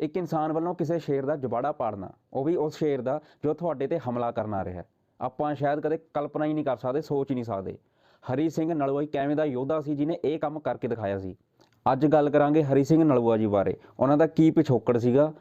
ਇੱਕ ਇਨਸਾਨ ਵੱਲੋਂ ਕਿਸੇ ਸ਼ੇਰ ਦਾ ਜਬਾੜਾ ਪਾੜਨਾ, ਉਹ ਵੀ ਉਸ ਸ਼ੇਰ ਦਾ ਜੋ ਤੁਹਾਡੇ ਤੇ ਹਮਲਾ ਕਰਨ ਆ ਰਿਹਾ ਆਪਾਂ ਸ਼ਾਇਦ ਕਦੇ ਕਲਪਨਾ ਹੀ ਨਹੀਂ ਕਰ ਸਕਦੇ, ਸੋਚ ਹੀ ਨਹੀਂ ਸਕਦੇ। ਹਰੀ ਸਿੰਘ ਨਲੂਆ ਇੱਕ ਐਵੇਂ ਦਾ ਯੋਧਾ ਸੀ ਜਿਹਨੇ ਇਹ ਕੰਮ ਕਰਕੇ ਦਿਖਾਇਆ ਸੀ? ਅੱਜ ਗੱਲ ਕਰਾਂਗੇ ਹਰੀ ਸਿੰਘ ਨਲੂਆ ਜੀ ਬਾਰੇ। ਉਹਨਾਂ ਦਾ ਕੀ ਪਿਛੋਕੜ ਸੀਗਾ?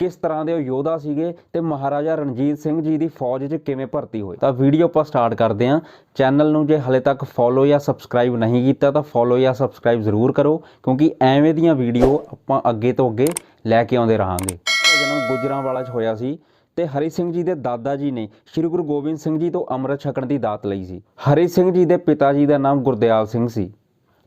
ਕਿਸ ਤਰ੍ਹਾਂ ਦੇ ਉਹ ਯੋਧਾ ਸੀਗੇ ਤੇ ਮਹਾਰਾਜਾ ਰਣਜੀਤ ਸਿੰਘ ਜੀ ਦੀ ਫੌਜ 'ਚ ਕਿਵੇਂ ਭਰਤੀ ਹੋਏ? ਤਾਂ ਵੀਡੀਓ ਆਪਾਂ ਸਟਾਰਟ ਕਰਦੇ ਹਾਂ। ਚੈਨਲ ਨੂੰ ਜੇ ਹਲੇ ਤੱਕ ਫੋਲੋ ਜਾਂ ਸਬਸਕ੍ਰਾਈਬ ਨਹੀਂ ਕੀਤਾ ਤਾਂ ਫੋਲੋ ਜਾਂ ਸਬਸਕ੍ਰਾਈਬ ਜ਼ਰੂਰ ਕਰੋ, ਕਿਉਂਕਿ ਐਵੇਂ ਦੀਆਂ ਵੀਡੀਓ ਆਪਾਂ ਅੱਗੇ ਤੋਂ ਅੱਗੇ ਲੈ ਕੇ ਆਉਂਦੇ ਰਹਾਂਗੇ। ਇਹਦਾ ਜਨਮ ਗੁਜਰਾਂਵਾਲਾ 'ਚ ਹੋਇਆ ਸੀ ਤੇ ਹਰੀ ਸਿੰਘ ਜੀ ਦੇ ਦਾਦਾ ਜੀ ਨੇ ਸ੍ਰੀ ਗੁਰੂ ਗੋਬਿੰਦ ਸਿੰਘ ਜੀ ਤੋਂ ਅੰਮ੍ਰਿਤ ਛਕਣ ਦੀ ਦਾਤ ਲਈ ਸੀ। ਹਰੀ ਸਿੰਘ ਜੀ ਦੇ ਪਿਤਾ ਜੀ ਦਾ ਨਾਮ ਗੁਰਦਿਆਲ ਸਿੰਘ ਸੀ।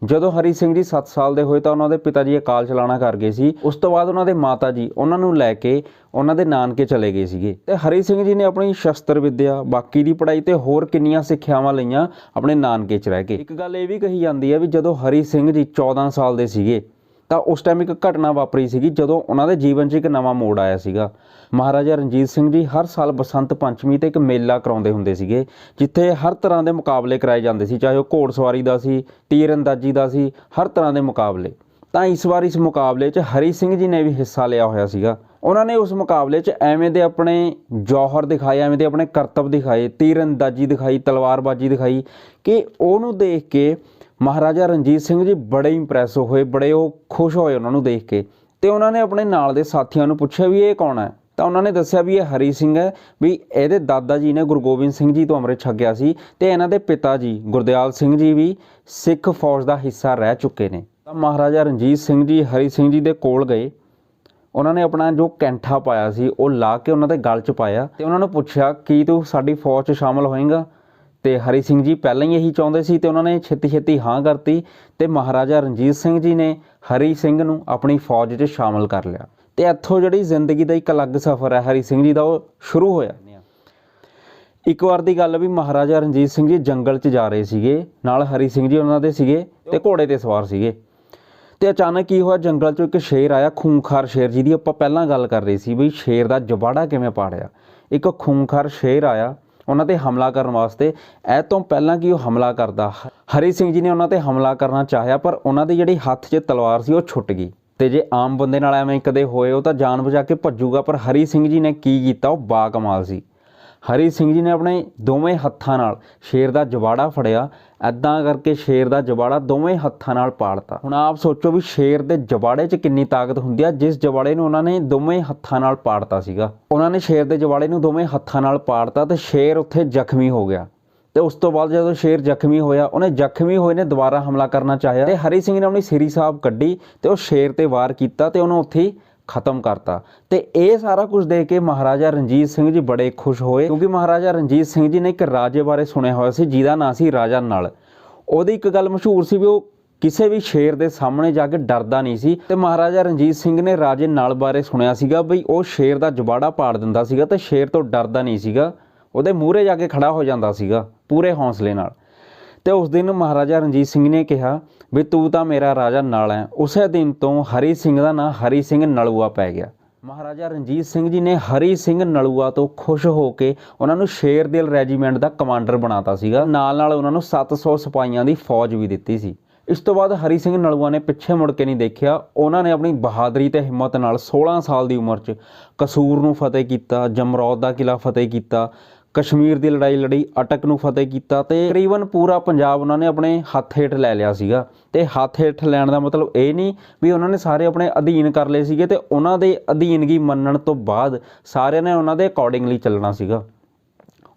ਜਦੋਂ ਹਰੀ ਸਿੰਘ ਜੀ 7 ਸਾਲ ਦੇ ਹੋਏ ਤਾਂ ਉਹਨਾਂ ਦੇ ਪਿਤਾ ਜੀ ਅਕਾਲ ਚਲਾਣਾ ਕਰ ਗਏ ਸੀ। ਉਸ ਤੋਂ ਬਾਅਦ ਉਹਨਾਂ ਦੇ ਮਾਤਾ ਜੀ ਉਹਨਾਂ ਨੂੰ ਲੈ ਕੇ ਉਹਨਾਂ ਦੇ ਨਾਨਕੇ ਚਲੇ ਗਏ ਸੀਗੇ। ਤੇ ਹਰੀ ਸਿੰਘ ਜੀ ਨੇ ਆਪਣੀ ਸ਼ਸਤਰ ਵਿੱਦਿਆ, ਬਾਕੀ ਦੀ ਪੜ੍ਹਾਈ ਤੇ ਹੋਰ ਕਿੰਨੀਆਂ ਸਿੱਖਿਆਵਾਂ ਲਈਆਂ ਆਪਣੇ ਨਾਨਕੇ 'ਚ ਰਹਿ ਕੇ। ਇੱਕ ਗੱਲ ਇਹ ਵੀ ਕਹੀ ਜਾਂਦੀ ਹੈ ਵੀ ਜਦੋਂ ਹਰੀ ਸਿੰਘ ਜੀ 14 ਸਾਲ ਦੇ ਸੀਗੇ ਤਾਂ ਉਸ ਟਾਈਮ ਇੱਕ ਘਟਨਾ ਵਾਪਰੀ ਸੀਗੀ ਜਦੋਂ ਉਹਨਾਂ ਦੇ ਜੀਵਨ 'ਚ ਇੱਕ ਨਵਾਂ ਮੋੜ ਆਇਆ ਸੀਗਾ। ਮਹਾਰਾਜਾ ਰਣਜੀਤ ਸਿੰਘ ਜੀ ਹਰ ਸਾਲ ਬਸੰਤ ਪੰਚਮੀ ਤੇ ਇੱਕ ਮੇਲਾ ਕਰਾਉਂਦੇ ਹੁੰਦੇ ਸੀਗੇ, ਜਿੱਥੇ ਹਰ ਤਰ੍ਹਾਂ ਦੇ ਮੁਕਾਬਲੇ ਕਰਾਏ ਜਾਂਦੇ ਸੀ, ਚਾਹੇ ਉਹ ਘੋੜਸਵਾਰੀ ਦਾ ਸੀ, ਤੀਰ ਅੰਦਾਜ਼ੀ ਦਾ ਸੀ, ਹਰ ਤਰ੍ਹਾਂ ਦੇ ਮੁਕਾਬਲੇ। ਤਾਂ ਇਸ ਵਾਰ ਇਸ ਮੁਕਾਬਲੇ 'ਚ ਹਰੀ ਸਿੰਘ ਜੀ ਨੇ ਵੀ ਹਿੱਸਾ ਲਿਆ ਹੋਇਆ ਸੀਗਾ। ਉਹਨਾਂ ਨੇ ਉਸ ਮੁਕਾਬਲੇ 'ਚ ਐਵੇਂ ਦੇ ਆਪਣੇ ਜੌਹਰ ਦਿਖਾਏ, ਐਵੇਂ ਦੇ ਆਪਣੇ ਕਰਤੱਵ ਦਿਖਾਏ, ਤੀਰ ਅੰਦਾਜ਼ੀ ਦਿਖਾਈ, ਤਲਵਾਰਬਾਜ਼ੀ ਦਿਖਾਈ ਕਿ ਉਹਨੂੰ ਦੇਖ ਕੇ ਮਹਾਰਾਜਾ ਰਣਜੀਤ ਸਿੰਘ ਜੀ ਬੜੇ ਇੰਪ੍ਰੈਸ ਹੋਏ, ਬੜੇ ਉਹ ਖੁਸ਼ ਹੋਏ ਉਹਨਾਂ ਨੂੰ ਦੇਖ ਕੇ। ਤੇ ਉਹਨਾਂ ਨੇ ਆਪਣੇ ਨਾਲ ਦੇ ਸਾਥੀਆਂ ਨੂੰ ਪੁੱਛਿਆ ਵੀ ਇਹ ਕੌਣ ਹੈ? ਤਾਂ ਉਹਨਾਂ ਨੇ ਦੱਸਿਆ ਵੀ ਇਹ ਹਰੀ ਸਿੰਘ ਹੈ, ਵੀ ਇਹਦੇ ਦਾਦਾ ਜੀ ਨੇ ਗੁਰੂ ਗੋਬਿੰਦ ਸਿੰਘ ਜੀ ਤੋਂ ਅੰਮ੍ਰਿਤ ਛਕਿਆ ਸੀ ਤੇ ਇਹਨਾਂ ਦੇ ਪਿਤਾ ਜੀ, ਗੁਰਦਿਆਲ ਸਿੰਘ ਜੀ ਵੀ ਸਿੱਖ ਫੌਜ ਦਾ ਹਿੱਸਾ ਰਹਿ ਚੁੱਕੇ ਨੇ। ਤਾਂ ਮਹਾਰਾਜਾ ਰਣਜੀਤ ਸਿੰਘ ਜੀ, ਹਰੀ ਸਿੰਘ ਜੀ ਦੇ ਕੋਲ ਗਏ। ਉਹਨਾਂ ਨੇ ਆਪਣਾ ਜੋ ਕੈਂਠਾ ਪਾਇਆ ਸੀ, ਉਹ ਲਾ ਕੇ ਉਹਨਾਂ ਦੇ ਗਲ 'ਚ ਪਾਇਆ ਤੇ ਉਹਨਾਂ ਨੂੰ ਪੁੱਛਿਆ, ਕੀ ਤੂੰ ਸਾਡੀ ਫੌਜ 'ਚ ਸ਼ਾਮਲ ਹੋਏਗਾ? ਤੇ ਹਰੀ ਸਿੰਘ ਜੀ ਪਹਿਲਾਂ ਹੀ ਇਹੀ ਚਾਹੁੰਦੇ ਸੀ ਤੇ ਉਹਨਾਂ ਨੇ ਛੇਤੀ ਛੇਤੀ ਹਾਂ ਕਰਤੀ ਤੇ ਮਹਾਰਾਜਾ ਰਣਜੀਤ ਸਿੰਘ ਜੀ ਨੇ ਹਰੀ ਸਿੰਘ ਨੂੰ ਆਪਣੀ ਫੌਜ 'ਚ ਸ਼ਾਮਲ ਕਰ ਲਿਆ। ਤੇ ਇੱਥੋਂ ਜਿਹੜੀ ਜ਼ਿੰਦਗੀ ਦਾ ਇੱਕ ਅਲੱਗ ਸਫ਼ਰ ਹੈ ਹਰੀ ਸਿੰਘ ਜੀ ਦਾ, ਉਹ ਸ਼ੁਰੂ ਹੋਇਆ। ਇੱਕ ਵਾਰ ਦੀ ਗੱਲ ਵੀ ਮਹਾਰਾਜਾ ਰਣਜੀਤ ਸਿੰਘ ਜੀ ਜੰਗਲ 'ਚ ਜਾ ਰਹੇ ਸੀਗੇ, ਨਾਲ ਹਰੀ ਸਿੰਘ ਜੀ ਉਹਨਾਂ ਦੇ ਸੀਗੇ ਤੇ ਘੋੜੇ ਤੇ ਸਵਾਰ ਸੀਗੇ। ਤੇ ਅਚਾਨਕ ਕੀ ਹੋਇਆ, ਜੰਗਲ 'ਚੋਂ ਇੱਕ ਸ਼ੇਰ ਆਇਆ, ਖੂੰਖਾਰ ਸ਼ੇਰ ਜਿਹਦੀ ਆਪਾਂ ਪਹਿਲਾਂ ਗੱਲ ਕਰ ਰਹੇ ਸੀ ਵੀ ਸ਼ੇਰ ਦਾ ਜਬਾੜਾ ਕਿਵੇਂ ਪਾੜਿਆ। ਇੱਕ ਖੂੰਖਾਰ ਸ਼ੇਰ ਆਇਆ ਉਹਨਾਂ ਤੇ ਹਮਲਾ ਕਰਨ ਵਾਸਤੇ। ਇਹ ਤੋਂ ਪਹਿਲਾਂ ਕਿ ਉਹ ਹਮਲਾ ਕਰਦਾ। ਹਰੀ ਸਿੰਘ ਜੀ ਨੇ ਉਹਨਾਂ ਤੇ ਹਮਲਾ ਕਰਨਾ ਚਾਹਿਆ, ਪਰ ਉਹਨਾਂ ਦੀ ਜਿਹੜੀ ਹੱਥ 'ਚ ਤਲਵਾਰ ਸੀ, ਉਹ ਛੁੱਟ ਗਈ। ਤੇ ਜੇ ਆਮ ਬੰਦੇ ਨਾਲ ਐਵੇਂ ਕਦੇ ਹੋਏ, ਉਹ ਤਾਂ ਜਾਨ ਬਚਾ ਕੇ ਭੱਜੂਗਾ, ਪਰ ਹਰੀ ਸਿੰਘ ਜੀ ਨੇ ਕੀ ਕੀਤਾ? ਉਹ ਬਾ ਕਮਾਲ ਸੀ। ਹਰੀ ਸਿੰਘ ਜੀ ਨੇ ਆਪਣੇ ਦੋਵੇਂ ਹੱਥਾਂ ਨਾਲ ਸ਼ੇਰ ਦਾ ਜਵਾੜਾ ਫੜਿਆ। ਐਦਾਂ ਕਰਕੇ ਸ਼ੇਰ ਦਾ ਜਵਾੜਾ ਦੋਵੇਂ ਹੱਥਾਂ ਨਾਲ ਪਾੜਤਾ ਹੁਣ ਆਪ ਸੋਚੋ ਵੀ ਸ਼ੇਰ ਦੇ ਜਵਾੜੇ 'ਚ ਕਿੰਨੀ ਤਾਕਤ ਹੁੰਦੀ ਆ। ਜਿਸ ਜਵਾੜੇ ਨੂੰ ਉਹਨਾਂ ਨੇ ਦੋਵੇਂ ਹੱਥਾਂ ਨਾਲ ਪਾੜਤਾ ਸੀਗਾ। ਉਹਨਾਂ ਨੇ ਸ਼ੇਰ ਦੇ ਜਵਾੜੇ ਨੂੰ ਦੋਵੇਂ ਹੱਥਾਂ ਨਾਲ ਪਾੜਤਾ ਤੇ ਸ਼ੇਰ ਉੱਥੇ ਜ਼ਖਮੀ ਹੋ ਗਿਆ। ਤੇ ਉਸ ਤੋਂ ਬਾਅਦ ਜਦੋਂ ਸ਼ੇਰ ਜ਼ਖਮੀ ਹੋਇਆ, ਉਹਨੇ ਜ਼ਖਮੀ ਹੋਏ ਨੇ ਦੁਬਾਰਾ ਹਮਲਾ ਕਰਨਾ ਚਾਹਿਆ ਤੇ ਹਰੀ ਸਿੰਘ ਨੇ ਆਪਣੀ ਸਿਰੀ ਸਾਹਿਬ ਕੱਢੀ ਤੇ ਉਹ ਸ਼ੇਰ ਤੇ ਵਾਰ ਕੀਤਾ ਤੇ ਉਹਨੂੰ ਉੱਥੇ ਖਤਮ ਕਰਤਾ। ਤੇ ਇਹ ਸਾਰਾ ਕੁਝ ਦੇਖ ਕੇ ਮਹਾਰਾਜਾ ਰਣਜੀਤ ਸਿੰਘ ਜੀ ਬੜੇ ਖੁਸ਼ ਹੋਏ, ਕਿਉਂਕਿ ਮਹਾਰਾਜਾ ਰਣਜੀਤ ਸਿੰਘ ਜੀ ਨੇ ਇੱਕ ਰਾਜੇ ਬਾਰੇ ਸੁਣਿਆ ਹੋਇਆ ਸੀ, ਜਿਹਦਾ ਨਾਂ ਸੀ ਰਾਜਾ ਨਲ। ਉਹਦੀ ਇੱਕ ਗੱਲ ਮਸ਼ਹੂਰ ਸੀ ਵੀ ਉਹ ਕਿਸੇ ਵੀ ਸ਼ੇਰ ਦੇ ਸਾਹਮਣੇ ਜਾ ਕੇ ਡਰਦਾ ਨਹੀਂ ਸੀ ਤੇ ਮਹਾਰਾਜਾ ਰਣਜੀਤ ਸਿੰਘ ਨੇ ਰਾਜੇ ਨਲ ਬਾਰੇ ਸੁਣਿਆ ਸੀਗਾ ਬਈ ਉਹ ਸ਼ੇਰ ਦਾ ਜਬਾੜਾ ਪਾੜ ਦਿੰਦਾ ਸੀਗਾ ਤੇ ਸ਼ੇਰ ਤੋਂ ਡਰਦਾ ਨਹੀਂ ਸੀਗਾ, ਉਹਦੇ ਮੂਹਰੇ ਜਾ ਕੇ ਖੜਾ ਹੋ ਜਾਂਦਾ ਸੀਗਾ, ਪੂਰੇ ਹੌਸਲੇ ਨਾਲ। ਤੇ ਉਸ ਦਿਨ ਮਹਾਰਾਜਾ ਰਣਜੀਤ ਸਿੰਘ ਨੇ ਕਿਹਾ ਵੀ ਤੂੰ ਤਾਂ ਮੇਰਾ ਰਾਜਾ ਨਾਲ ਹੈ। ਉਸੇ ਦਿਨ ਤੋਂ ਹਰੀ ਸਿੰਘ ਦਾ ਨਾਂ ਹਰੀ ਸਿੰਘ ਨਲੂਆ ਪੈ ਗਿਆ। ਮਹਾਰਾਜਾ ਰਣਜੀਤ ਸਿੰਘ ਜੀ ਨੇ ਹਰੀ ਸਿੰਘ ਨਲੂਆ ਤੋਂ ਖੁਸ਼ ਹੋ ਕੇ ਉਹਨਾਂ ਨੂੰ ਸ਼ੇਰ ਦਿਲ ਰੈਜੀਮੈਂਟ ਦਾ ਕਮਾਂਡਰ ਬਣਾਤਾ ਸੀਗਾ। ਨਾਲ ਨਾਲ ਉਹਨਾਂ ਨੂੰ 700 ਸਿਪਾਹੀਆਂ ਦੀ ਫੌਜ ਵੀ ਦਿੱਤੀ ਸੀ। ਇਸ ਤੋਂ ਬਾਅਦ ਹਰੀ ਸਿੰਘ ਨਲੂਆ ਨੇ ਪਿੱਛੇ ਮੁੜ ਕੇ ਨਹੀਂ ਦੇਖਿਆ। ਉਹਨਾਂ ਨੇ ਆਪਣੀ ਬਹਾਦਰੀ ਤੇ ਹਿੰਮਤ ਨਾਲ 16 ਸਾਲ ਦੀ ਉਮਰ 'ਚ ਕਸੂਰ ਨੂੰ ਫਤਿਹ ਕੀਤਾ, ਜਮਰੌਦ ਦਾ ਕਿਲਾ ਫਤਿਹ ਕੀਤਾ ਕਸ਼ਮੀਰ ਦੀ ਲੜਾਈ ਲੜੀ, ਅਟਕ ਨੂੰ ਫਤਿਹ ਕੀਤਾ ਤੇ ਤਕਰੀਬਨ ਪੂਰਾ ਪੰਜਾਬ ਉਹਨਾਂ ਨੇ ਆਪਣੇ ਹੱਥ ਹੇਠ ਲੈ ਲਿਆ ਸੀਗਾ। ਤੇ ਹੱਥ ਹੇਠ ਲੈਣ ਦਾ ਮਤਲਬ ਇਹ ਨਹੀਂ ਵੀ ਉਹਨਾਂ ਨੇ ਸਾਰੇ ਆਪਣੇ ਅਧੀਨ ਕਰ ਲਏ ਸੀਗੇ ਤੇ ਉਹਨਾਂ ਦੇ ਅਧੀਨਗੀ ਮੰਨਣ ਤੋਂ ਬਾਅਦ ਸਾਰਿਆਂ ਨੇ ਉਹਨਾਂ ਦੇ ਅਕੋਰਡਿੰਗਲੀ ਚੱਲਣਾ ਸੀਗਾ।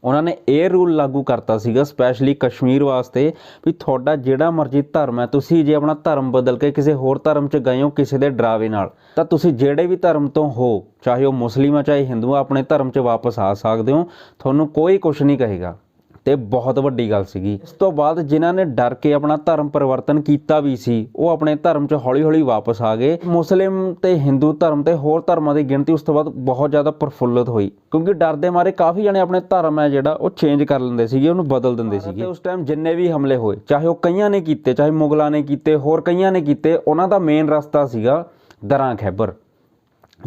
ਉਹਨਾਂ ਨੇ ਇਹ ਰੂਲ ਲਾਗੂ ਕਰਤਾ ਸੀਗਾ ਸਪੈਸ਼ਲੀ ਕਸ਼ਮੀਰ ਵਾਸਤੇ, ਵੀ ਤੁਹਾਡਾ ਜਿਹੜਾ ਮਰਜ਼ੀ ਧਰਮ ਹੈ, ਤੁਸੀਂ ਜੇ ਆਪਣਾ ਧਰਮ ਬਦਲ ਕੇ ਕਿਸੇ ਹੋਰ ਧਰਮ 'ਚ ਗਏ ਹੋ ਕਿਸੇ ਦੇ ਡਰਾਵੇ ਨਾਲ, ਤਾਂ ਤੁਸੀਂ ਜਿਹੜੇ ਵੀ ਧਰਮ ਤੋਂ ਹੋ, ਚਾਹੇ ਉਹ ਮੁਸਲਿਮ ਆ, ਚਾਹੇ ਹਿੰਦੂ ਆ, ਆਪਣੇ ਧਰਮ 'ਚ ਵਾਪਸ ਆ ਸਕਦੇ ਹੋ, ਤੁਹਾਨੂੰ ਕੋਈ ਕੁਝ ਨਹੀਂ ਕਹੇਗਾ। ਤੇ ਬਹੁਤ ਵੱਡੀ ਗੱਲ ਸੀਗੀ। ਇਸ ਤੋਂ ਬਾਅਦ ਜਿਨ੍ਹਾਂ ਨੇ ਡਰ ਕੇ ਆਪਣਾ ਧਰਮ ਪਰਿਵਰਤਨ ਕੀਤਾ ਵੀ ਸੀ ਉਹ ਆਪਣੇ ਧਰਮ 'ਚ ਹੌਲੀ-ਹੌਲੀ ਵਾਪਸ ਆ ਗਏ। ਮੁਸਲਿਮ ਤੇ ਹਿੰਦੂ ਧਰਮ ਤੇ ਹੋਰ ਧਰਮਾਂ ਦੀ ਗਿਣਤੀ ਉਸ ਤੋਂ ਬਾਅਦ ਬਹੁਤ ਜ਼ਿਆਦਾ ਪ੍ਰਫੁੱਲਤ ਹੋਈ। ਕਿਉਂਕਿ ਡਰ ਦੇ ਮਾਰੇ ਕਾਫੀ ਜਣੇ ਆਪਣੇ ਧਰਮ ਹੈ ਜਿਹੜਾ ਉਹ ਚੇਂਜ ਕਰ ਲੈਂਦੇ ਸੀਗੇ ਉਹਨੂੰ ਬਦਲ ਦਿੰਦੇ ਸੀਗੇ। ਉਸ ਟਾਈਮ ਜਿੰਨੇ ਵੀ ਹਮਲੇ ਹੋਏ ਚਾਹੇ ਉਹ ਕਈਆਂ ਨੇ ਕੀਤੇ ਚਾਹੇ ਮੁਗਲਾਂ ਨੇ ਕੀਤੇ ਹੋਰ ਕਈਆਂ ਨੇ ਕੀਤੇ ਉਹਨਾਂ ਦਾ ਮੇਨ ਰਸਤਾ ਸੀਗਾ ਦਰਾਂ ਖੈਬਰ।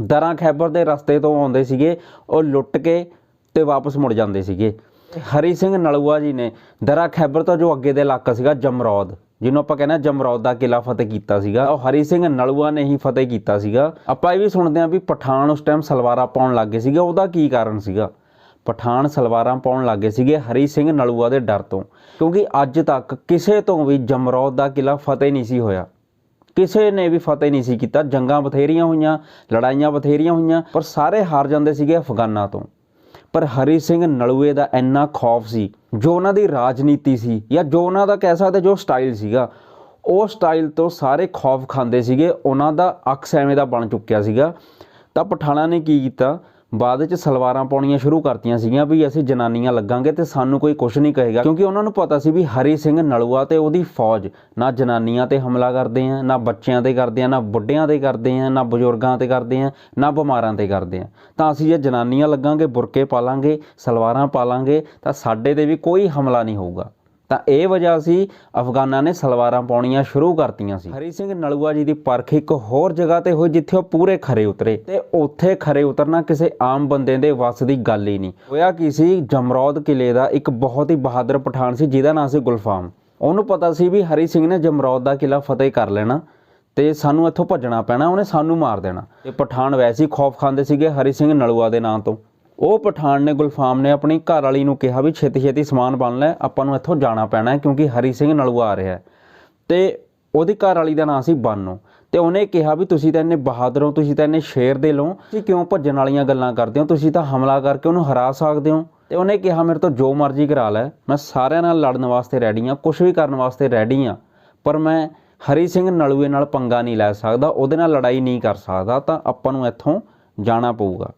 ਦਰਾਂ ਖੈਬਰ ਦੇ ਰਸਤੇ ਤੋਂ ਆਉਂਦੇ ਸੀਗੇ ਉਹ ਲੁੱਟ ਕੇ ਤੇ ਵਾਪਸ ਮੁੜ ਜਾਂਦੇ ਸੀਗੇ। ਹਰੀ ਸਿੰਘ ਨਲੂਆ ਜੀ ਨੇ ਦਰਾ ਖੈਬਰ ਤੋਂ ਜੋ ਅੱਗੇ ਦੇ ਇਲਾਕਾ ਸੀਗਾ ਜਮਰੌਦ, ਜਿਹਨੂੰ ਆਪਾਂ ਕਹਿੰਦੇ ਹਾਂ ਜਮਰੌਦ ਦਾ ਕਿਲਾ ਫਤਿਹ ਕੀਤਾ ਸੀਗਾ। ਉਹ ਹਰੀ ਸਿੰਘ ਨਲੂਆ ਨੇ ਹੀ ਫਤਿਹ ਕੀਤਾ ਸੀਗਾ। ਆਪਾਂ ਇਹ ਵੀ ਸੁਣਦੇ ਹਾਂ ਵੀ ਪਠਾਨ ਉਸ ਟਾਈਮ ਸਲਵਾਰਾਂ ਪਾਉਣ ਲੱਗ ਗਏ ਸੀਗੇ। ਉਹਦਾ ਕੀ ਕਾਰਨ ਸੀਗਾ? ਪਠਾਨ ਸਲਵਾਰਾਂ ਪਾਉਣ ਲੱਗੇ ਸੀਗੇ ਹਰੀ ਸਿੰਘ ਨਲੂਆ ਦੇ ਡਰ ਤੋਂ। ਕਿਉਂਕਿ ਅੱਜ ਤੱਕ ਕਿਸੇ ਤੋਂ ਵੀ ਜਮਰੌਦ ਦਾ ਕਿਲਾ ਫਤਿਹ ਨਹੀਂ ਸੀ ਹੋਇਆ। ਕਿਸੇ ਨੇ ਵੀ ਫਤਿਹ ਨਹੀਂ ਸੀ ਕੀਤਾ। ਜੰਗਾਂ ਬਥੇਰੀਆਂ ਹੋਈਆਂ, ਲੜਾਈਆਂ ਬਥੇਰੀਆਂ ਹੋਈਆਂ, ਪਰ ਸਾਰੇ ਹਾਰ ਜਾਂਦੇ ਸੀਗੇ ਅਫਗਾਨਾਂ ਤੋਂ। ਪਰ ਹਰੀ ਸਿੰਘ ਨਲੂਏ ਦਾ ਇੰਨਾ ਖੌਫ ਸੀ, ਜੋ ਉਹਨਾਂ ਦੀ ਰਾਜਨੀਤੀ ਸੀ ਜਾਂ ਜੋ ਉਹਨਾਂ ਦਾ ਕਹਿ ਸਕਦੇ ਜੋ ਸਟਾਈਲ ਸੀਗਾ, ਉਹ ਸਟਾਈਲ ਤੋਂ ਸਾਰੇ ਖੌਫ ਖਾਂਦੇ ਸੀਗੇ, ਉਹਨਾਂ ਦਾ ਅਕਸ ਐਵੇਂ ਦਾ ਬਣ ਚੁੱਕਿਆ ਸੀਗਾ। ਤਾਂ ਪਠਾਣਾ ਨੇ ਕੀ ਕੀਤਾ? ਬਾਅਦ ਵਿੱਚ ਸਲਵਾਰਾਂ ਪਾਉਣੀਆਂ ਸ਼ੁਰੂ ਕਰਤੀਆਂ ਸੀਗੀਆਂ ਵੀ ਅਸੀਂ ਜਨਾਨੀਆਂ ਲੱਗਾਂਗੇ ਤੇ ਸਾਨੂੰ ਕੋਈ ਕੁਝ ਨਹੀਂ ਕਹੇਗਾ, ਕਿਉਂਕਿ ਉਹਨਾਂ ਨੂੰ ਪਤਾ ਸੀ ਵੀ ਹਰੀ ਸਿੰਘ ਨਲੂਆ ਤੇ ਉਹਦੀ ਫੌਜ ਨਾ ਜਨਾਨੀਆਂ ਤੇ ਹਮਲਾ ਕਰਦੇ ਆ, ਨਾ ਬੱਚਿਆਂ ਤੇ ਕਰਦੇ ਆ, ਨਾ ਬੁੱਢਿਆਂ ਤੇ ਕਰਦੇ ਆ, ਨਾ ਬਜ਼ੁਰਗਾਂ ਤੇ ਕਰਦੇ ਆ, ਨਾ ਬਿਮਾਰਾਂ ਤੇ ਕਰਦੇ ਆ। ਤਾਂ ਅਸੀਂ ਜੇ ਜਨਾਨੀਆਂ ਲੱਗਾਂਗੇ, ਬੁਰਕੇ ਪਾਲਾਂਗੇ, ਸਲਵਾਰਾਂ ਪਾਲਾਂਗੇ, ਤਾਂ ਸਾਡੇ ਤੇ ਵੀ ਕੋਈ ਹਮਲਾ ਨਹੀਂ ਹੋਊਗਾ। ਤਾਂ ਇਹ ਵਜ੍ਹਾ ਸੀ ਅਫਗਾਨਾਂ ਨੇ ਸਲਵਾਰਾਂ ਪਾਉਣੀਆਂ ਸ਼ੁਰੂ ਕਰਤੀਆਂ ਸੀ। ਹਰੀ ਸਿੰਘ ਨਲੂਆ ਜੀ ਦੀ ਪਰਖ ਇੱਕ ਹੋਰ ਜਗ੍ਹਾ ਤੇ ਹੋਈ ਜਿੱਥੇ ਉਹ ਪੂਰੇ ਖਰੇ ਉਤਰੇ। ਤੇ ਉੱਥੇ ਖਰੇ ਉਤਰਨਾ ਕਿਸੇ ਆਮ ਬੰਦੇ ਦੇ ਵੱਸ ਦੀ ਗੱਲ ਹੀ ਨਹੀਂ। ਹੋਇਆ ਕੀ ਸੀ? ਜਮਰੌਦ ਕਿਲੇ ਦਾ ਇੱਕ ਬਹੁਤ ਹੀ ਬਹਾਦਰ ਪਠਾਨ ਸੀ, ਜਿਹਦਾ ਨਾਂ ਸੀ ਗੁਲਫਾਮ। ਉਹਨੂੰ ਪਤਾ ਸੀ ਵੀ ਹਰੀ ਸਿੰਘ ਨੇ ਜਮਰੌਦ ਦਾ ਕਿਲਾ ਫਤਿਹ ਕਰ ਲੈਣਾ ਤੇ ਸਾਨੂੰ ਇੱਥੋਂ ਭੱਜਣਾ ਪੈਣਾ, ਉਹਨੇ ਸਾਨੂੰ ਮਾਰ ਦੇਣਾ। ਤੇ ਪਠਾਨ ਵੈਸੇ ਹੀ ਖੌਫ ਖਾਂਦੇ ਸੀਗੇ ਹਰੀ ਸਿੰਘ ਨਲੂਆ ਦੇ ਨਾਂ ਤੋਂ। ਉਹ ਪਠਾਨ ਨੇ ਗੁਲਫਾਮ ਨੇ ਆਪਣੀ ਘਰ ਵਾਲੀ ਨੂੰ ਕਿਹਾ ਵੀ ਛੇਤੀ ਛੇਤੀ ਸਮਾਨ ਬਣ ਲੈ, ਆਪਾਂ ਨੂੰ ਇੱਥੋਂ ਜਾਣਾ ਪੈਣਾ ਹੈ ਕਿਉਂਕਿ ਹਰੀ ਸਿੰਘ ਨਲੂਆ ਆ ਰਿਹਾ ਹੈ। ਤੇ ਉਹਦੀ ਘਰ ਵਾਲੀ ਦਾ ਨਾਂ ਸੀ ਬਾਨੋ। ਤੇ ਉਹਨੇ ਕਿਹਾ ਵੀ ਤੁਸੀਂ ਤਾਂ ਇੰਨੇ ਬਹਾਦਰ ਹੋ, ਤੁਸੀਂ ਤਾਂ ਇੰਨੇ ਸ਼ੇਰ ਦੇ ਲੋ ਤੁਸੀਂ ਕਿਉਂ ਭੱਜਣ ਵਾਲੀਆਂ ਗੱਲਾਂ ਕਰਦੇ ਹੋ? ਤੁਸੀਂ ਤਾਂ ਹਮਲਾ ਕਰਕੇ ਉਹਨੂੰ ਹਰਾ ਸਕਦੇ ਹੋ। ਤੇ ਉਹਨੇ ਕਿਹਾ, ਮੇਰੇ ਤੋਂ ਜੋ ਮਰਜ਼ੀ ਕਰਾ ਲੈ, ਮੈਂ ਸਾਰਿਆਂ ਨਾਲ ਲੜਨ ਵਾਸਤੇ ਰੈਡੀ ਹਾਂ ਕੁਝ ਵੀ ਕਰਨ ਵਾਸਤੇ ਰੈਡੀ ਹਾਂ, ਪਰ ਮੈਂ ਹਰੀ ਸਿੰਘ ਨਲੂਏ ਨਾਲ ਪੰਗਾ ਨਹੀਂ ਲੈ ਸਕਦਾ, ਉਹਦੇ ਨਾਲ ਲੜਾਈ ਨਹੀਂ ਕਰ ਸਕਦਾ, ਤਾਂ ਆਪਾਂ ਨੂੰ ਇੱਥੋਂ ਜਾਣਾ ਪਊਗਾ।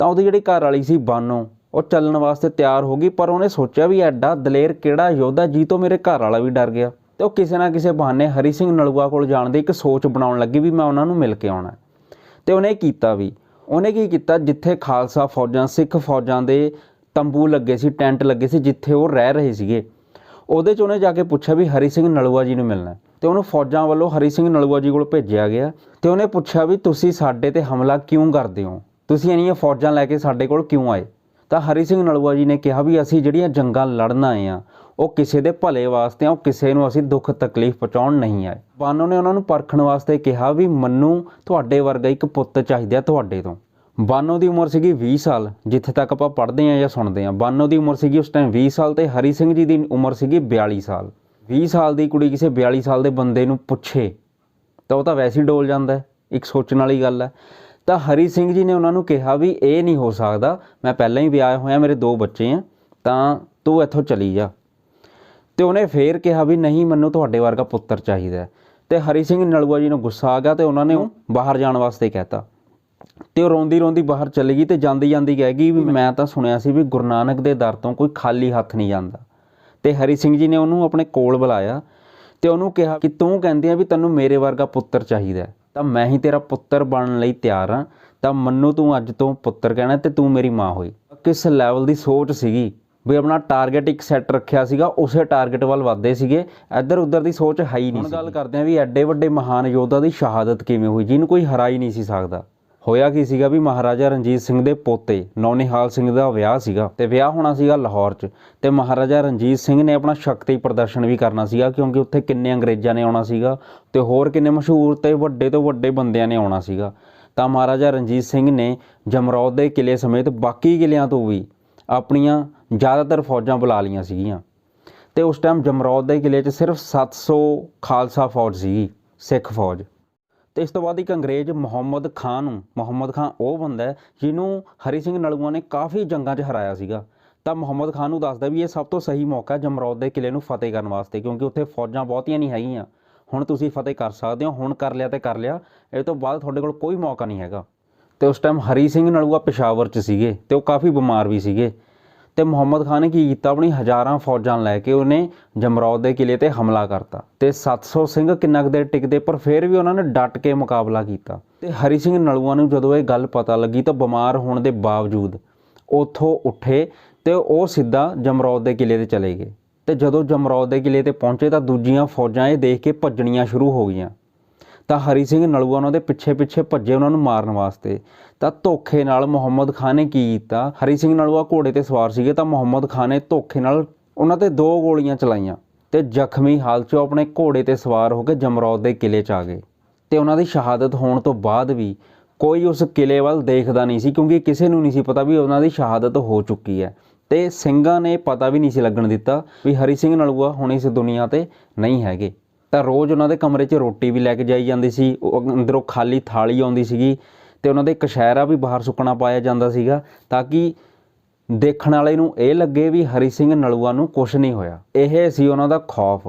ਤਾਂ ਉਹਦੀ ਜਿਹੜੀ ਘਰ ਵਾਲੀ ਸੀ ਬਾਨੋ, ਉਹ ਚੱਲਣ ਵਾਸਤੇ ਤਿਆਰ ਹੋ ਗਈ, ਪਰ ਉਹਨੇ ਸੋਚਿਆ ਵੀ ਐਡਾ ਦਲੇਰ ਕਿਹੜਾ ਯੋਧਾ, ਜੀ ਤੋਂ ਮੇਰੇ ਘਰ ਵਾਲਾ ਵੀ ਡਰ ਗਿਆ ਤੇ ਉਹ ਕਿਸੇ ਨਾ ਕਿਸੇ ਬਹਾਨੇ ਹਰੀ ਸਿੰਘ ਨਲੂਆ ਕੋਲ ਜਾਣ ਦੀ ਇੱਕ ਸੋਚ ਬਣਾਉਣ ਲੱਗੀ ਵੀ ਮੈਂ ਉਹਨਾਂ ਨੂੰ ਮਿਲ ਕੇ ਆਉਣਾ ਹੈ। ਤੇ ਉਹਨੇ ਕੀਤਾ ਵੀ, ਉਹਨੇ ਕੀ ਕੀਤਾ, ਜਿੱਥੇ ਖਾਲਸਾ ਫੌਜਾਂ, ਸਿੱਖ ਫੌਜਾਂ ਦੇ ਤੰਬੂ ਲੱਗੇ ਸੀ, ਟੈਂਟ ਲੱਗੇ ਸੀ, ਜਿੱਥੇ ਉਹ ਰਹਿ ਰਹੇ ਸੀਗੇ, ਉਹਦੇ 'ਚ ਉਹਨੇ ਜਾ ਕੇ ਪੁੱਛਿਆ ਵੀ ਹਰੀ ਸਿੰਘ ਨਲੂਆ ਜੀ ਨੂੰ ਮਿਲਣਾ ਹੈ। ਤੇ ਉਹਨੂੰ ਫੌਜਾਂ ਵੱਲੋਂ ਹਰੀ ਸਿੰਘ ਨਲੂਆ ਜੀ ਕੋਲ ਭੇਜਿਆ ਗਿਆ ਤੇ ਉਹਨੇ ਪੁੱਛਿਆ ਵੀ, ਤੁਸੀਂ ਸਾਡੇ ਤੇ ਹਮਲਾ ਕਿਉਂ ਕਰਦੇ ਹੋ ਤੁਸੀਂ ਇੰਨੀਆਂ ਫੌਜਾਂ ਲੈ ਕੇ ਸਾਡੇ ਕੋਲ ਕਿਉਂ ਆਏ? ਤਾਂ ਹਰੀ ਸਿੰਘ ਨਲੂਆ ਜੀ ਨੇ ਕਿਹਾ ਵੀ ਅਸੀਂ ਜਿਹੜੀਆਂ ਜੰਗਾਂ ਲੜਨ ਆਏ ਆ ਉਹ ਕਿਸੇ ਦੇ ਭਲੇ ਵਾਸਤੇ ਆ ਉਹ ਕਿਸੇ ਨੂੰ ਅਸੀਂ ਦੁੱਖ ਤਕਲੀਫ ਪਹੁੰਚਾਉਣ ਨਹੀਂ ਆਏ। ਬਾਨੋ ਨੇ ਉਹਨਾਂ ਨੂੰ ਪਰਖਣ ਵਾਸਤੇ ਕਿਹਾ ਵੀ ਮੰਨੂ ਤੁਹਾਡੇ ਵਰਗਾ ਇੱਕ ਪੁੱਤ ਚਾਹੀਦਾ ਤੁਹਾਡੇ ਤੋਂ। ਬਾਨੋ ਦੀ ਉਮਰ ਸੀਗੀ 20 ਸਾਲ, ਜਿੱਥੇ ਤੱਕ ਆਪਾਂ ਪੜ੍ਹਦੇ ਆ ਜਾਂ ਸੁਣਦੇ ਆ ਬਾਨੋ ਦੀ ਉਮਰ ਸੀਗੀ ਉਸ ਟਾਈਮ 20 ਸਾਲ ਤੇ ਹਰੀ ਸਿੰਘ ਜੀ ਦੀ ਉਮਰ ਸੀਗੀ 42 ਸਾਲ। 20 ਸਾਲ ਦੀ ਕੁੜੀ ਕਿਸੇ 42 ਸਾਲ ਦੇ ਬੰਦੇ ਨੂੰ ਪੁੱਛੇ, ਤਾਂ ਉਹ ਤਾਂ ਵੈਸੇ ਹੀ ਡੋਲ ਜਾਂਦਾ ਇੱਕ ਸੋਚਣ ਵਾਲੀ ਗੱਲ ਹੈ। ਤਾਂ ਹਰੀ ਸਿੰਘ ਜੀ ਨੇ ਉਹਨਾਂ ਨੂੰ ਕਿਹਾ ਵੀ ਇਹ ਨਹੀਂ ਹੋ ਸਕਦਾ, ਮੈਂ ਪਹਿਲਾਂ ਹੀ ਵਿਆਹ ਹੋਇਆ, ਮੇਰੇ ਦੋ ਬੱਚੇ ਆ, ਤਾਂ ਤੂੰ ਇੱਥੋਂ ਚਲੀ ਜਾ। ਤੇ ਉਹਨੇ ਫੇਰ ਕਿਹਾ ਵੀ ਨਹੀਂ, ਮੈਨੂੰ ਤੁਹਾਡੇ ਵਰਗਾ ਪੁੱਤਰ ਚਾਹੀਦਾ ਹੈ। ਤੇ ਹਰੀ ਸਿੰਘ ਨਲੂਆ ਜੀ ਨੂੰ ਗੁੱਸਾ ਆ ਗਿਆ ਤੇ ਉਹਨਾਂ ਨੇ ਉਹ ਬਾਹਰ ਜਾਣ ਵਾਸਤੇ ਕਹਿਤਾ। ਤੇ ਉਹ ਰੋਂਦੀ ਰੋਂਦੀ ਬਾਹਰ ਚਲੀ ਗਈ ਤੇ ਜਾਂਦੀ ਜਾਂਦੀ ਕਹਿ ਗਈ ਵੀ ਮੈਂ ਤਾਂ ਸੁਣਿਆ ਸੀ ਵੀ ਗੁਰੂ ਨਾਨਕ ਦੇ ਦਰ ਤੋਂ ਕੋਈ ਖਾਲੀ ਹੱਥ ਨਹੀਂ ਜਾਂਦਾ। ਤੇ ਹਰੀ ਸਿੰਘ ਜੀ ਨੇ ਉਹਨੂੰ ਆਪਣੇ ਕੋਲ ਬੁਲਾਇਆ ਤੇ ਉਹਨੂੰ ਕਿਹਾ ਕਿ ਤੂੰ ਕਹਿੰਦੀ ਆ ਵੀ ਤੈਨੂੰ ਮੇਰੇ ਵਰਗਾ ਪੁੱਤਰ ਚਾਹੀਦਾ ਤਾਂ ਮੈਂ ਹੀ ਤੇਰਾ ਪੁੱਤਰ ਬਣਨ ਲਈ ਤਿਆਰ ਹਾਂ। ਤਾਂ ਮੰਨੂ ਤੂੰ ਅੱਜ ਤੋਂ ਪੁੱਤਰ ਕਹਿਣਾ ਤੇ ਤੂੰ ਮੇਰੀ ਮਾਂ ਹੋਈ। ਕਿਸ ਲੈਵਲ ਦੀ ਸੋਚ ਸੀਗੀ ਵੀ ਆਪਣਾ ਟਾਰਗੇਟ ਇੱਕ ਸੈੱਟ ਰੱਖਿਆ ਸੀਗਾ ਉਸੇ ਟਾਰਗੇਟ ਵੱਲ ਵਧਦੇ ਸੀਗੇ। ਇੱਧਰ ਉੱਧਰ ਦੀ ਸੋਚ ਹੈ ਹੀ ਨਹੀਂ ਹੁਣ ਗੱਲ ਕਰਦੇ ਆਂ ਵੀ ਐਡੇ ਵੱਡੇ ਮਹਾਨ ਯੋਧਾ ਦੀ ਸ਼ਹਾਦਤ ਕਿਵੇਂ ਹੋਈ ਜਿਹਨੂੰ ਕੋਈ ਹਰਾ ਹੀ ਨਹੀਂ ਸੀ ਸਕਦਾ। ਹੋਇਆ ਕੀ ਸੀਗਾ ਵੀ ਮਹਾਰਾਜਾ ਰਣਜੀਤ ਸਿੰਘ ਦੇ ਪੋਤੇ ਨੌਨਿਹਾਲ ਸਿੰਘ ਦਾ ਵਿਆਹ ਸੀਗਾ ਤੇ ਵਿਆਹ ਹੋਣਾ ਸੀਗਾ ਲਾਹੌਰ 'ਚ ਤੇ ਮਹਾਰਾਜਾ ਰਣਜੀਤ ਸਿੰਘ ਨੇ ਆਪਣਾ ਸ਼ਕਤੀ ਪ੍ਰਦਰਸ਼ਨ ਵੀ ਕਰਨਾ ਸੀਗਾ ਕਿਉਂਕਿ ਉੱਥੇ ਕਿੰਨੇ ਅੰਗਰੇਜ਼ਾਂ ਨੇ ਆਉਣਾ ਸੀਗਾ ਤੇ ਹੋਰ ਕਿੰਨੇ ਮਸ਼ਹੂਰ ਤੇ ਵੱਡੇ ਤੋਂ ਵੱਡੇ ਬੰਦਿਆਂ ਨੇ ਆਉਣਾ ਸੀਗਾ। ਤਾਂ ਮਹਾਰਾਜਾ ਰਣਜੀਤ ਸਿੰਘ ਨੇ ਜਮਰੌਦ ਦੇ ਕਿਲੇ ਸਮੇਤ ਬਾਕੀ ਕਿਲਿਆਂ ਤੋਂ ਵੀ ਆਪਣੀਆਂ ਜ਼ਿਆਦਾਤਰ ਫੌਜਾਂ ਬੁਲਾ ਲਈਆਂ ਸੀਗੀਆਂ। ਤੇ ਉਸ ਟਾਈਮ ਜਮਰੌਦ ਦੇ ਕਿਲੇ 'ਚ ਸਿਰਫ 700 ਖਾਲਸਾ ਫੌਜ ਸੀਗੀ, ਸਿੱਖ ਫੌਜ। ਤੇ ਇਸ ਤੋਂ ਬਾਅਦ ਇੱਕ ਅੰਗਰੇਜ਼ ਮੁਹੰਮਦ ਖਾਨ ਨੂੰ, ਮੁਹੰਮਦ ਖਾਨ ਉਹ ਬੰਦਾ ਹੈ ਜਿਹਨੂੰ ਹਰੀ ਸਿੰਘ ਨਲੂਆ ਨੇ ਕਾਫੀ ਜੰਗਾਂ 'ਚ ਹਰਾਇਆ ਸੀਗਾ। ਤਾਂ ਮੁਹੰਮਦ ਖਾਨ ਨੂੰ ਦੱਸਦਾ ਵੀ ਇਹ ਸਭ ਤੋਂ ਸਹੀ ਮੌਕਾ ਜਮਰੌਦ ਦੇ ਕਿਲੇ ਨੂੰ ਫਤਿਹ ਕਰਨ ਵਾਸਤੇ, ਕਿਉਂਕਿ ਉੱਥੇ ਫੌਜਾਂ ਬਹੁਤੀਆਂ ਨਹੀਂ ਹੈਗੀਆਂ। ਹੁਣ ਤੁਸੀਂ ਫਤਿਹ ਕਰ ਸਕਦੇ ਹੋ, ਹੁਣ ਕਰ ਲਿਆ ਤੇ ਕਰ ਲਿਆ, ਇਹ ਤੋਂ ਬਾਅਦ ਤੁਹਾਡੇ ਕੋਲ ਕੋਈ ਮੌਕਾ ਨਹੀਂ ਹੈਗਾ। ਤੇ ਉਸ ਟਾਈਮ ਹਰੀ ਸਿੰਘ ਨਲੂਆ ਪਿਸ਼ਾਵਰ 'ਚ ਸੀਗੇ ਤੇ ਉਹ ਕਾਫੀ ਬਿਮਾਰ ਵੀ ਸੀਗੇ। ਤੇ ਮੁਹੰਮਦ ਖਾਨ ਨੇ ਕੀ ਕੀਤਾ? ਆਪਣੀ ਹਜ਼ਾਰਾਂ ਫੌਜਾਂ ਲੈ ਕੇ ਉਹਨੇ ਜਮਰੌਦ ਦੇ ਕਿਲੇ ਤੇ ਹਮਲਾ ਕਰਤਾ। ਤੇ 700 ਸਿੰਘ ਕਿੰਨਾ ਕੁ ਦੇਰ ਟਿਕਦੇ, ਪਰ ਫਿਰ ਵੀ ਉਹਨਾਂ ਨੇ ਡਟ ਕੇ ਮੁਕਾਬਲਾ ਕੀਤਾ। ਤੇ ਹਰੀ ਸਿੰਘ ਨਲੂਆ ਨੂੰ ਜਦੋਂ ਇਹ ਗੱਲ ਪਤਾ ਲੱਗੀ ਤਾਂ ਬਿਮਾਰ ਹੋਣ ਦੇ ਬਾਵਜੂਦ ਉੱਥੋਂ ਉੱਠੇ ਤੇ ਉਹ ਸਿੱਧਾ ਜਮਰੌਦ ਦੇ ਕਿਲੇ ਤੇ ਚਲੇ ਗਏ। ਤੇ ਜਦੋਂ ਜਮਰੌਦ ਦੇ ਕਿਲੇ ਤੇ ਪਹੁੰਚੇ ਤਾਂ ਦੂਜੀਆਂ ਫੌਜਾਂ ਇਹ ਦੇਖ ਕੇ ਭੱਜਣੀਆਂ ਸ਼ੁਰੂ ਹੋ ਗਈਆਂ। ਤਾਂ ਹਰੀ ਸਿੰਘ ਨਲੂਆ ਉਹਨਾਂ ਦੇ ਪਿੱਛੇ ਪਿੱਛੇ ਭੱਜੇ ਉਹਨਾਂ ਨੂੰ ਮਾਰਨ ਵਾਸਤੇ। ਤਾਂ ਧੋਖੇ ਨਾਲ ਮੁਹੰਮਦ ਖਾਨ ਨੇ ਕੀ ਕੀਤਾ? ਹਰੀ ਸਿੰਘ ਨਲੂਆ ਘੋੜੇ ਤੇ ਸਵਾਰ ਸੀਗੇ ਤਾਂ ਮੁਹੰਮਦ ਖਾਨ ਨੇ ਧੋਖੇ ਨਾਲ ਉਹਨਾਂ ਤੇ ਦੋ ਗੋਲੀਆਂ ਚਲਾਈਆਂ ਤੇ ਜ਼ਖਮੀ ਹਾਲਤ 'ਚ ਆਪਣੇ ਘੋੜੇ ਤੇ ਸਵਾਰ ਹੋ ਕੇ ਜਮਰੌਦ ਦੇ ਕਿਲੇ 'ਚ ਆ ਗਏ ਤੇ ਉਹਨਾਂ ਦੀ ਸ਼ਹਾਦਤ ਹੋਣ ਤੋਂ ਬਾਅਦ ਵੀ ਕੋਈ ਉਸ ਕਿਲੇ ਵੱਲ ਦੇਖਦਾ ਨਹੀਂ ਸੀ ਕਿਉਂਕਿ ਕਿਸੇ ਨੂੰ ਨਹੀਂ ਸੀ ਪਤਾ ਵੀ ਉਹਨਾਂ ਦੀ ਸ਼ਹਾਦਤ ਹੋ ਚੁੱਕੀ ਹੈ ਤੇ ਸਿੰਘਾਂ ਨੇ ਪਤਾ ਵੀ ਨਹੀਂ ਸੀ ਲੱਗਣ ਦਿੱਤਾ ਵੀ ਹਰੀ ਸਿੰਘ ਨਲੂਆ ਹੁਣ ਇਸ ਦੁਨੀਆ ਤੇ ਨਹੀਂ ਹੈਗੇ। ਤਾਂ ਰੋਜ਼ ਉਹਨਾਂ ਦੇ ਕਮਰੇ 'ਚ ਰੋਟੀ ਵੀ ਲੈ ਕੇ ਜਾਈ ਜਾਂਦੀ ਸੀ, ਉਹ ਅੰਦਰੋਂ ਖਾਲੀ ਥਾਲੀ ਆਉਂਦੀ ਸੀਗੀ ਤੇ ਉਹਨਾਂ ਦੇ ਕਸ਼ਹਿਰਾ ਵੀ ਬਾਹਰ ਸੁੱਕਣਾ ਪਾਇਆ ਜਾਂਦਾ ਸੀਗਾ, ਤਾਂ ਕਿ ਦੇਖਣ ਵਾਲੇ ਨੂੰ ਇਹ ਲੱਗੇ ਵੀ ਹਰੀ ਸਿੰਘ ਨਲੂਆ ਨੂੰ ਕੁਝ ਨਹੀਂ ਹੋਇਆ। ਇਹ ਸੀ ਉਹਨਾਂ ਦਾ ਖੌਫ।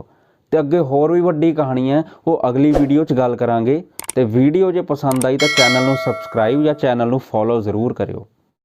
ਤੇ ਅੱਗੇ ਹੋਰ ਵੀ ਵੱਡੀ ਕਹਾਣੀ ਹੈ, ਉਹ ਅਗਲੀ ਵੀਡੀਓ 'ਚ ਗੱਲ ਕਰਾਂਗੇ। ਤੇ ਵੀਡੀਓ ਜੇ ਪਸੰਦ ਆਈ ਤਾਂ ਚੈਨਲ ਨੂੰ ਸਬਸਕ੍ਰਾਈਬ ਜਾਂ ਚੈਨਲ ਨੂੰ ਫੋਲੋ ਜ਼ਰੂਰ ਕਰਿਓ।